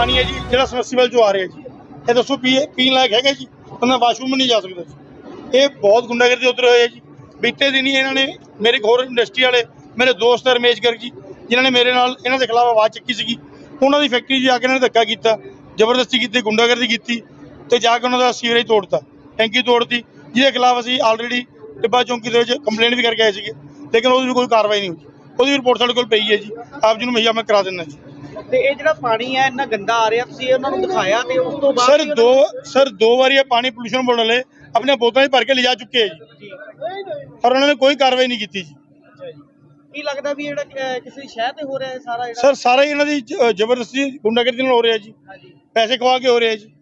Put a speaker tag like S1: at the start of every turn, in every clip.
S1: ਪਾਣੀ ਹੈ ਜੀ, ਜਿਹੜਾ ਸਮਰਸੀਬਲ ਚੋਂ ਆ ਰਿਹਾ ਜੀ। ਇਹ ਦੱਸੋ, ਪੀ ਪੀਣ ਲਾਇਕ ਹੈਗਾ ਜੀ? ਉਹਨਾਂ ਵਾਸ਼ਰੂਮ ਨਹੀਂ ਜਾ ਸਕਦਾ ਜੀ। ਇਹ ਬਹੁਤ ਗੁੰਡਾਗਰਦੀ ਉਤਰੇ ਹੋਇਆ ਜੀ। ਬੀਤੇ ਦਿਨ ਹੀ ਇਹਨਾਂ ਨੇ ਮੇਰੇ ਇੱਕ ਹੋਰ ਇੰਡਸਟਰੀ ਵਾਲੇ, ਮੇਰੇ ਦੋਸਤ ਰਮੇਸ਼ ਗਰਗ ਜੀ, ਜਿਨ੍ਹਾਂ ਨੇ ਮੇਰੇ ਨਾਲ ਇਹਨਾਂ ਦੇ ਖਿਲਾਫ ਆਵਾਜ਼ ਚੱਕੀ ਸੀਗੀ। ਉਹਨਾਂ ਦੀ ਫੈਕਟਰੀ 'ਚ ਜਾ ਕੇ ਇਹਨਾਂ ਨੇ ਧੱਕਾ ਕੀਤਾ, ਜ਼ਬਰਦਸਤੀ ਕੀਤੀ, ਗੁੰਡਾਗਰਦੀ ਕੀਤੀ ਤੇ ਜਾ ਕੇ ਉਹਨਾਂ ਦਾ ਸੀਵਰੇਜ ਤੋੜਤਾ, ਟੈਂਕੀ ਤੋੜਤੀ, ਜਿਹਦੇ ਖਿਲਾਫ ਅਸੀਂ ਆਲਰੇਡੀ ਟਿੱਬਾ ਚੌਂਕੀ ਦੇ ਵਿੱਚ ਕੰਪਲੇਂਟ ਵੀ ਕਰਕੇ ਆਏ ਸੀਗੇ। ਲੇਕਿਨ ਉਹਦੀ ਵੀ ਕੋਈ ਕਾਰਵਾਈ ਨਹੀਂ ਹੋਈ। ਉਹਦੀ ਰਿਪੋਰਟ ਸਾਡੇ ਕੋਲ ਪਈ ਹੈ ਜੀ। ਆਪ ਜੀ ਨੂੰ ਮੁਹੱਈਆ ਮੈਂ ਕਰਾ ਦਿੰਦਾ ਜੀ।
S2: ਤੇ ਇਹ ਜਿਹੜਾ ਪਾਣੀ ਹੈ ਇੰਨਾ ਗੰਦਾ ਆ ਰਿਹਾ ਤੁਸੀਂ ਉਹਨਾਂ ਨੂੰ ਦਿਖਾਇਆ ਤੇ ਉਸ ਤੋਂ ਬਾਅਦ
S1: ਸਰ
S2: ਵੀ ਉਹਨਾਂ
S1: ਦੋ ਸਰ ਦੋ ਵਾਰੀ ਇਹ ਪਾਣੀ ਪੋਲੂਸ਼ਨ ਬੋਰਡ ਵਾਲੇ ਆਪਣੇ ਬੋਤਲਾਂ 'ਚ ਭਰ ਕੇ ਲਿਜਾ ਚੁੱਕੇ ਹੈ ਜੀ।
S2: ਜੀ।
S1: ਪਰ ਉਹਨਾਂ ਨੇ ਕੋਈ ਕਾਰਵਾਈ ਨਹੀਂ ਕੀਤੀ ਜੀ।
S2: ਅੱਛਾ ਜੀ। ਕੀ ਲੱਗਦਾ ਵੀ ਜਿਹੜਾ ਅਹ, ਕਿਸੇ ਸ਼ਹਿਰ ਤੇ ਹੋ ਰਿਹਾ ਹੈ ਸਾਰਾ ਜਿਹੜਾ?
S1: ਸਰ ਸਾਰਾ ਹੀ ਇਹਨਾਂ ਦੀ ਜ- ਜ਼ਬਰਦਸਤੀ ਗੁੰਡਾਗਰਦੀ ਨਾਲ ਹੋ ਰਿਹਾ ਜੀ।
S2: ਹਾਂਜੀ।
S1: ਪੈਸੇ ਖਵਾ ਕੇ ਹੋ ਰਿਹਾ ਜੀ।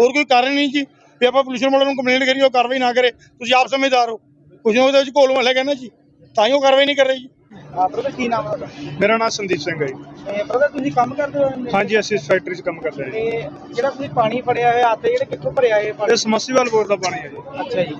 S1: ਹੋਰ ਕੋਈ ਕਾਰਨ ਨਹੀਂ ਜੀ। ਵੀ ਆਪਾਂ ਪੋਲੂਸ਼ਨ ਬੋਰਡ ਨੂੰ ਕੰਪਲੇਂਟ ਕਰੀਏ ਉਹ ਕਾਰਵਾਈ ਨਾ ਕਰੇ। ਤੁਸੀਂ ਆਪ ਸਮਝਦਾਰ ਹੋ। ਕੁਝ ਉਹਦੇ ਵਿੱਚ ਘੋਲ ਮਹੱਲੇ ਕਹਿੰਦਾ ਜੀ। ਤਾਂ ਹੀ ਉਹ ਕਾਰਵਾਈ ਨਹੀਂ ਕਰ ਰਹੀ ਜੀ।
S2: ਹਾਂ brother, ਕੀ ਨਾਮ ਹੈ ਤੁਹਾਡਾ?
S3: ਮੇਰਾ ਨਾਮ ਸੰਦੀਪ ਸਿੰਘ ਹੈ ਜੀ।
S2: ਤੇ brother, ਤੁਸੀਂ ਕੰਮ ਕਰਦੇ ਹੋ
S3: ਹਾਂਜੀ ਅਸੀਂ ਇਸ ਫੈਕਟਰੀ 'ਚ ਕੰਮ ਕਰਦੇ ਹਾਂ ਜੀ।
S2: ਤੇ ਜਿਹੜਾ ਤੁਸੀਂ ਪਾਣੀ ਫੜਿਆ ਹੋਇਆ ਆਤੇ ਜਿਹੜੇ ਕਿੱਥੋਂ ਭਰਿਆ ਇਹ ਪਾਣੀ?
S3: ਇਹ ਸਮਰਸੀਬਲ ਬੋਰ ਦਾ ਪਾਣੀ ਹੈ ਜੀ।
S2: ਅੱਛਾ ਜੀ।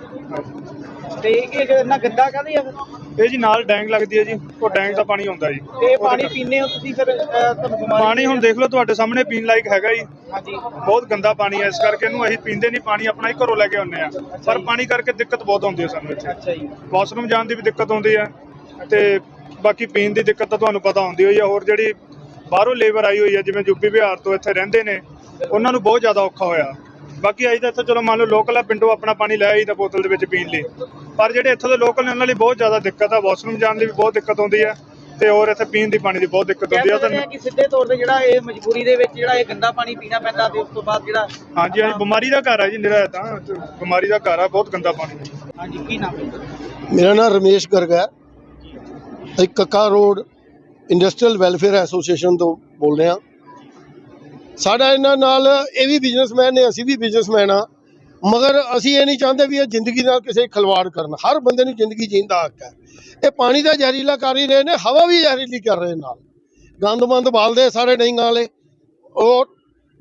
S2: ਤੇ ਇਹ ਕੀ ਇੰਨਾ ਗੰਦਾ ਕਾਹਦੇ ਆ ਫਿਰ?
S3: ਇਹ ਜੀ ਨਾਲ ਡੈਂਗ ਲੱਗਦੀ ਹੈ ਜੀ ਉਹ ਡੈਂਗ ਦਾ ਪਾਣੀ ਆਉਂਦਾ ਜੀ।
S2: ਤੇ ਇਹ
S3: ਉਹਦੇ
S2: ਪਾਣੀ
S3: ਕਰਕੇ।
S2: ਪੀਂਦੇ ਹੋ ਤੁਸੀਂ ਫਿਰ ਅਹ, ਤੁਹਾਨੂੰ ਬਿਮਾਰੀ
S3: ਪਾਣੀ ਹੁਣ ਦੇਖ ਲਓ ਤੁਹਾਡੇ ਸਾਹਮਣੇ ਪੀਣ ਲਾਇਕ ਹੈਗਾ ਜੀ।
S2: ਹਾਂਜੀ।
S3: ਬਹੁਤ ਗੰਦਾ ਪਾਣੀ ਹੈ ਇਸ ਕਰਕੇ ਇਹਨੂੰ ਅਸੀਂ ਪੀਂਦੇ ਨਹੀਂ ਪਾਣੀ ਆਪਣਾ ਹੀ ਘਰੋਂ ਲੈ ਕੇ ਆਉਂਦੇ ਆ ਪਰ ਪਾਣੀ ਕਰਕੇ ਦਿੱਕਤ ਬਹੁਤ ਆਉਂਦੀ ਹੈ ਸਾਨੂੰ ਇੱਥੇ।
S2: ਅੱਛਾ ਜੀ।
S3: ਵਾਸ਼ਰੂਮ ਜਾਣ ਦੀ ਵੀ ਦਿੱਕਤ ਆਉਂਦੀ ਹੈ ਤੇ ਬਾਕੀ ਪੀਣ ਦੀ ਦਿੱਕਤ ਤਾਂ ਤੁਹਾਨੂੰ ਪਤਾ ਹੁੰਦੀ ਹੋਈ ਹੈ ਹੋਰ ਜਿਹੜੀ ਬਾਹਰੋਂ ਲੇਬਰ ਆਈ ਹੋਈ ਹੈ ਜਿਵੇਂ ਯੂਪੀ ਬਿਹਾਰ ਤੋਂ ਇੱਥੇ ਰਹਿੰਦੇ ਨੇ ਉਹਨਾਂ ਨੂੰ ਬਹੁਤ ਜ਼ਿਆਦਾ ਔਖਾ ਹੋਇਆ। ਬਾਕੀ ਅਸੀਂ ਤਾਂ ਇੱਥੇ ਚਲੋ ਮੰਨ ਲਓ ਲੋਕਲ ਆ ਪਿੰਡੋਂ ਆਪਣਾ ਪਾਣੀ ਲੈ ਆਈ ਤਾਂ ਬੋਤਲ ਦੇ ਵਿੱਚ ਪੀਣ ਲਈ। ਪਰ ਜਿਹੜੇ ਇੱਥੋਂ ਦੇ ਲੋਕਲ ਨੇ ਉਹਨਾਂ ਲਈ ਬਹੁਤ ਜ਼ਿਆਦਾ ਦਿੱਕਤ ਆ ਵਾਸ਼ਰੂਮ ਜਾਣ ਦੀ ਵੀ ਬਹੁਤ ਦਿੱਕਤ ਆਉਂਦੀ ਹੈ ਤੇ ਹੋਰ ਇੱਥੇ ਪੀਣ ਦੀ ਪਾਣੀ ਦੀ ਬਹੁਤ ਦਿੱਕਤ ਆਉਂਦੀ
S2: ਨੇ
S3: ਤਾਂ
S2: ਕਿ ਸਿੱਧੇ ਤੌਰ ਤੇ ਜਿਹੜਾ ਇਹ ਮਜਬੂਰੀ ਦੇ ਵਿੱਚ ਜਿਹੜਾ ਇਹ ਗੰਦਾ ਪਾਣੀ ਪੀਣਾ ਪੈਂਦਾ ਤੇ ਉਸ ਤੋਂ ਬਾਅਦ ਜਿਹੜਾ
S3: ਹਾਂਜੀ ਹਾਂਜੀ ਬਿਮਾਰੀ ਦਾ ਘਰ ਹੈ ਜੀ ਇਹ ਤਾਂ ਬਿਮਾਰੀ ਦਾ ਘਰ ਆ ਬਹੁਤ ਗੰਦਾ ਪਾਣੀ।
S2: ਹਾਂਜੀ ਕੀ ਨਾਮ ਹੈ?
S4: ਮੇਰਾ ਨਾਮ ਰਮੇਸ਼ ਗਰਗ ਹੈ। ਅਸੀਂ Kakka road industrial welfare association ਤੋਂ ਬੋਲ ਰਹੇ। ਹਾਂ ਸਾਡਾ ਇਹਨਾਂ ਨਾਲ ਇਹ ਵੀ ਬਿਜ਼ਨਸਮੈਨ ਨੇ, ਅਸੀਂ ਵੀ ਬਿਜ਼ਨਸਮੈਨ ਆ ਮਗਰ ਅਸੀਂ ਇਹ ਨਹੀਂ ਚਾਹੁੰਦੇ ਵੀ ਇਹ ਜ਼ਿੰਦਗੀ ਨਾਲ ਕਿਸੇ ਖਿਲਵਾੜ ਕਰਨ। ਹਰ ਬੰਦੇ ਨੂੰ ਜ਼ਿੰਦਗੀ ਜੀਣ ਦਾ ਹੱਕ ਹੈ। ਇਹ ਪਾਣੀ ਦਾ ਜ਼ਹਿਰੀਲਾ ਕਰ ਹੀ ਰਹੇ ਨੇ, ਹਵਾ ਵੀ ਜ਼ਹਿਰੀਲੀ ਕਰ ਰਹੇ ਨਾਲ। ਗੰਦਮੰਦ ਬਾਲਦੇ ਸਾਰੇ ਡਿੰਗਾਂ ਵਾਲੇ। ਉਹ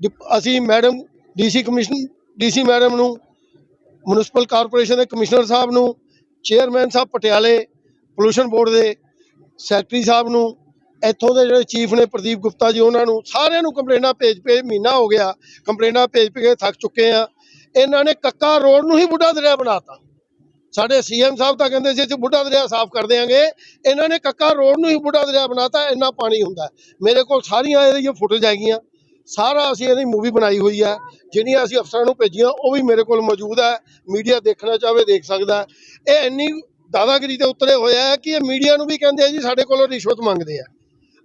S4: ਡਿਪ- ਅਸੀਂ madam, DC commission, DC madam ਨੂੰ, ਮਿਊਨਿਸਪਲ ਕਾਰਪੋਰੇਸ਼ਨ ਦੇ ਕਮਿਸ਼ਨਰ ਸਾਹਿਬ ਨੂੰ, ਚੇਅਰਮੈਨ ਸਾਹਿਬ ਪਟਿਆਲੇ, ਪੋਲੂਸ਼ਨ ਬੋਰਡ ਦੇ ਸੈਕਟਰੀ ਸਾਹਿਬ ਨੂੰ, ਇੱਥੋਂ ਦੇ ਜਿਹੜੇ ਚੀਫ ਨੇ ਪ੍ਰਦੀਪ ਗੁਪਤਾ ਜੀ, ਉਹਨਾਂ ਨੂੰ ਸਾਰਿਆਂ ਨੂੰ ਕੰਪਲੇਨਾਂ ਭੇਜ ਭੇਜ ਮਹੀਨਾ ਹੋ ਗਿਆ। ਕੰਪਲੇਨਾਂ ਭੇਜ ਭੇਜ ਥੱਕ ਚੁੱਕੇ ਆ। ਇਹਨਾਂ ਨੇ ਕੱਕਾ ਰੋਡ ਨੂੰ ਹੀ ਬੁੱਢਾ ਦਰਿਆ ਬਣਾਤਾ। ਸਾਡੇ ਸੀਐਮ ਸਾਹਿਬ ਤਾਂ ਕਹਿੰਦੇ ਸੀ, ਅਸੀਂ ਬੁੱਢਾ ਦਰਿਆ ਸਾਫ਼ ਕਰ ਦਿਆਂਗੇ। ਇਹਨਾਂ ਨੇ ਕੱਕਾ ਰੋਡ ਨੂੰ ਹੀ ਬੁੱਢਾ ਦਰਿਆ ਬਣਾਤਾ, ਇੰਨਾ ਪਾਣੀ ਹੁੰਦਾ ਮੇਰੇ ਕੋਲ ਸਾਰੀਆਂ ਇਹਦੀਆਂ ਫੁਟੇਜ ਹੈਗੀਆਂ। ਸਾਰਾ ਅਸੀਂ ਇਹਦੀ ਮੂਵੀ ਬਣਾਈ ਹੋਈ ਹੈ। ਜਿਹੜੀਆਂ ਅਸੀਂ ਅਫਸਰਾਂ ਨੂੰ ਭੇਜੀਆਂ, ਉਹ ਵੀ ਮੇਰੇ ਕੋਲ ਮੌਜੂਦ ਹੈ। ਮੀਡੀਆ ਦੇਖਣਾ ਚਾਹਵੇ ਦੇਖ ਸਕਦਾ ਇਹ ਇੰਨੀ ਦਾਦਾਗਿਰੀ ਤੇ ਉਤਰੇ ਹੋਇਆ ਹੈ ਕਿ ਇਹ ਮੀਡੀਆ ਨੂੰ ਵੀ ਕਹਿੰਦੇ ਆ ਜੀ, ਸਾਡੇ ਕੋਲੋਂ ਰਿਸ਼ਵਤ ਮੰਗਦੇ ਆ।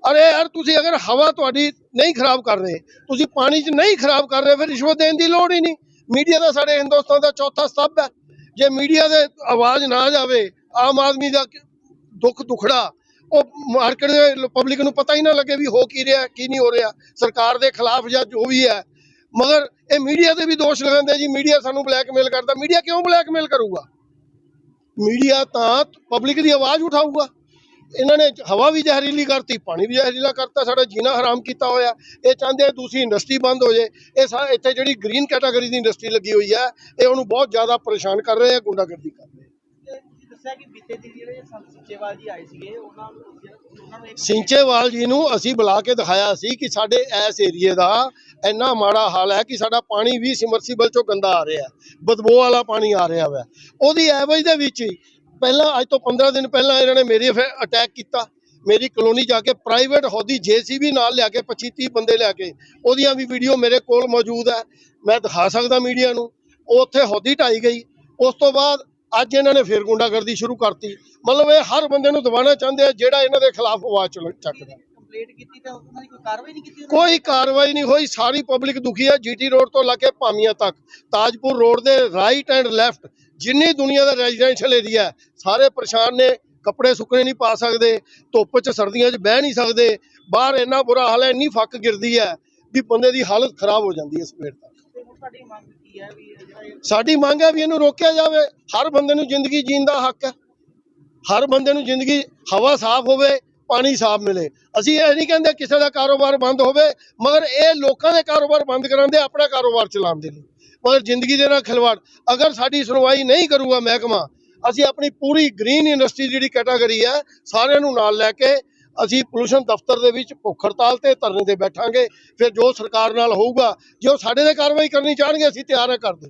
S4: ਅਰੇ ਯਾਰ, ਤੁਸੀਂ ਅਗਰ ਹਵਾ ਤੁਹਾਡੀ ਨਹੀਂ ਖਰਾਬ ਕਰ ਰਹੇ, ਤੁਸੀਂ ਪਾਣੀ 'ਚ ਨਹੀਂ ਖਰਾਬ ਕਰ ਰਹੇ, ਫਿਰ ਰਿਸ਼ਵਤ ਦੇਣ ਦੀ ਲੋੜ ਹੀ ਨਹੀਂ। ਮੀਡੀਆ ਦਾ ਸਾਡੇ ਹਿੰਦੁਸਤਾਨ ਦਾ ਚੌਥਾ ਸਤੱਭ ਹੈ। ਜੇ ਮੀਡੀਆ ਦੇ ਆਵਾਜ਼ ਨਾ ਜਾਵੇ, ਆਮ ਆਦਮੀ ਦਾ ਦੁੱਖ ਦੁਖੜਾ, ਉਹ ਮਾਰਕੀਟ ਦੇ ਪਬਲਿਕ ਨੂੰ ਪਤਾ ਹੀ ਨਾ ਲੱਗੇ ਵੀ ਹੋ ਕੀ ਰਿਹਾ, ਕੀ ਨਹੀਂ ਹੋ ਰਿਹਾ, ਸਰਕਾਰ ਦੇ ਖਿਲਾਫ ਜਾਂ ਜੋ ਵੀ ਹੈ। ਮਗਰ ਇਹ ਮੀਡੀਆ ਤੇ ਵੀ ਦੋਸ਼ ਲਗਾਉਂਦੇ ਜੀ, ਮੀਡੀਆ ਸਾਨੂੰ ਬਲੈਕਮੇਲ ਕਰਦਾ। ਮੀਡੀਆ ਕਿਉਂ ਬਲੈਕਮੇਲ ਕਰੂਗਾ? ਮੀਡੀਆ ਤਾਂ ਪਬਲਿਕ ਦੀ ਆਵਾਜ਼ ਉਠਾਊਗਾ। ਇਹਨਾਂ ਨੇ ਹਵਾ ਵੀ ਜ਼ਹਿਰੀਲੀ ਕਰਤੀ ਪਾਣੀ ਵੀ ਜ਼ਹਿਰੀਲਾ ਕਰਤਾ ਸਾਡਾ ਜੀਣਾ ਹਰਾਮ ਕੀਤਾ ਹੋਇਆ। ਇਹ ਚਾਹੁੰਦੇ ਆ ਦੂਸਰੀ ਇੰਡਸਟਰੀ ਬੰਦ ਹੋ ਜੇ। ਇਹ ਸਾ ਇੱਥੇ ਜਿਹੜੀ ਗ੍ਰੀਨ ਕੈਟਾਗਰੀ ਦੀ ਇੰਡਸਟਰੀ ਲੱਗੀ ਹੋਈ ਹੈ ਇਹ ਉਹਨੂੰ ਬਹੁਤ ਜ਼ਿਆਦਾ ਪਰੇਸ਼ਾਨ ਕਰ ਰਹੇ ਆ ਗੁੰਡਾਗਰਦੀ ਕਰ ਰਹੇ ਆ।
S2: ਤੇ ਤੁਸੀਂ ਦੱਸਿਆ ਕਿ ਬੀਤੇ ਦਿਨ ਜਿਹੜੇ ਸੰਤ ਸਿੱਚੇਵਾਲ ਜੀ ਆਏ ਸੀਗੇ ਉਹਨਾਂ ਨੂੰ ਉਹਨਾਂ ਨੂੰ ਇੱਕ
S4: ਸਿੰਚੇਵਾਲ ਜੀ ਨੂੰ ਅਸੀਂ ਬੁਲਾ ਕੇ ਦਿਖਾਇਆ ਸੀ ਕਿ ਸਾਡੇ ਇਸ ਏਰੀਏ ਦਾ ਇੰਨਾ ਮਾੜਾ ਹਾਲ ਹੈ ਕਿ ਸਾਡਾ ਪਾਣੀ ਵੀ ਸਮਰਸੀਬਲ ਚੋਂ ਗੰਦਾ ਆ ਰਿਹਾ ਬਦਬੂ ਵਾਲਾ ਪਾਣੀ ਆ ਰਿਹਾ ਵਾ। ਉਹਦੀ ਐਵਰੇਜ ਦੇ ਵਿੱਚ ਹੀ ਪਹਿਲਾਂ ਅੱਜ ਤੋਂ 15 ਦਿਨ ਪਹਿਲਾਂ ਇਹਨਾਂ ਨੇ ਮੇਰੀ ਫਿਰ ਅਟੈਕ ਕੀਤਾ। ਮੇਰੀ ਕਲੋਨੀ ਜਾ ਕੇ ਪ੍ਰਾਈਵੇਟ ਹੌਦੀ ਜੀਸੀਬੀ ਨਾਲ ਲਿਆ ਕੇ 25 30 ਬੰਦੇ ਲਿਆ ਕੇ, ਉਹਦੀਆਂ ਵੀ ਵੀਡੀਓ ਮੇਰੇ ਕੋਲ ਮੌਜੂਦ ਹੈ। ਮੈਂ ਦਿਖਾ ਸਕਦਾ ਮੀਡੀਆ ਨੂੰ। ਉਹ ਉੱਥੇ ਹੌਦੀ ਢਾਈ ਗਈ। ਉਸ ਤੋਂ ਬਾਅਦ ਅੱਜ ਇਹਨਾਂ ਨੇ ਫੇਰ ਗੁੰਡਾਗਰਦੀ ਸ਼ੁਰੂ ਕਰਤੀ। ਮਤਲਬ ਇਹ ਹਰ ਬੰਦੇ ਨੂੰ ਦਬਾਉਣਾ ਚਾਹੁੰਦੇ ਆ ਜਿਹੜਾ ਇਹਨਾਂ ਦੇ ਖਿਲਾਫ ਆਵਾਜ਼ ਚੁੱਕ- ਚੱਕਦਾ।
S2: ਕੰਪਲੀਟ ਕੀਤੀ ਤਾਂ ਉਹਨਾਂ ਦੀ ਕੋਈ ਕਾਰਵਾਈ ਨਹੀਂ ਕੀਤੀ
S4: ਕੋਈ ਕਾਰਵਾਈ ਨਹੀਂ ਹੋਈ ਸਾਰੀ ਪਬਲਿਕ ਦੁਖੀ ਹੈ ਜੀਟੀ ਰੋਡ ਤੋਂ ਲੈ ਕੇ ਭਾਮੀਆਂ ਤੱਕ। ਤਾਜਪੁਰ ਰੋਡ ਦੇ ਰਾਈਟ ਐਂਡ ਲੈਫਟ ਜਿੰਨੀ ਦੁਨੀਆ ਦਾ ਰੈਜ਼ੀਡੈਂਸ਼ੀਅਲ ਏਰੀਆ ਸਾਰੇ ਪਰੇਸ਼ਾਨ ਨੇ ਕੱਪੜੇ ਸੁੱਕਣੇ ਨਹੀਂ ਪਾ ਸਕਦੇ ਧੁੱਪ 'ਚ ਸਰਦੀਆਂ 'ਚ ਬਹਿ ਨਹੀਂ ਸਕਦੇ ਬਾਹਰ ਇੰਨਾ ਬੁਰਾ ਹਾਲ ਹੈ ਇੰਨੀ ਫੱਕ ਗਿਰਦੀ ਹੈ ਵੀ ਬੰਦੇ ਦੀ ਹਾਲਤ ਖਰਾਬ ਹੋ ਜਾਂਦੀ ਹੈ ਸਵੇਰ ਤੱਕ। ਸਾਡੀ ਮੰਗ ਹੈ ਵੀ ਇਹਨੂੰ ਰੋਕਿਆ ਜਾਵੇ। ਹਰ ਬੰਦੇ ਨੂੰ ਜ਼ਿੰਦਗੀ ਜੀਣ ਦਾ ਹੱਕ ਹੈ। ਹਰ ਬੰਦੇ ਨੂੰ ਜ਼ਿੰਦਗੀ ਹਵਾ ਸਾਫ਼ ਹੋਵੇ ਪਾਣੀ ਸਾਫ਼ ਮਿਲੇ। ਅਸੀਂ ਇਹ ਨਹੀਂ ਕਹਿੰਦੇ ਕਿਸੇ ਦਾ ਕਾਰੋਬਾਰ ਬੰਦ ਹੋਵੇ, ਮਗਰ ਇਹ ਲੋਕਾਂ ਦੇ ਕਾਰੋਬਾਰ ਬੰਦ ਕਰਾਉਂਦੇ ਆਪਣਾ ਕਾਰੋਬਾਰ ਚਲਾਉਣ ਦੇ ਲਈ। ਮਗਰ ਜ਼ਿੰਦਗੀ ਦੇ ਨਾਲ ਖਿਲਵਾੜ। ਅਗਰ ਸਾਡੀ ਸੁਣਵਾਈ ਨਹੀਂ ਕਰੂਗਾ ਮਹਿਕਮਾ, ਅਸੀਂ ਆਪਣੀ ਪੂਰੀ ਗ੍ਰੀਨ ਇੰਡਸਟਰੀ ਜਿਹੜੀ ਕੈਟਾਗਰੀ ਹੈ, ਸਾਰਿਆਂ ਨੂੰ ਨਾਲ ਲੈ ਕੇ ਅਸੀਂ ਪੋਲੂਸ਼ਨ ਦਫ਼ਤਰ ਦੇ ਵਿੱਚ ਭੁੱਖ ਹੜਤਾਲ ਤੇ ਧਰਨੇ ਤੇ ਬੈਠਾਂਗੇ। ਫਿਰ ਜੋ ਸਰਕਾਰ ਨਾਲ ਹੋਊਗਾ, ਜੇ ਉਹ ਸਾਡੇ ਤੇ ਕਾਰਵਾਈ ਕਰਨੀ ਚਾਹਣਗੇ, ਅਸੀਂ ਤਿਆਰ ਹਾਂ ਕਰਦੇ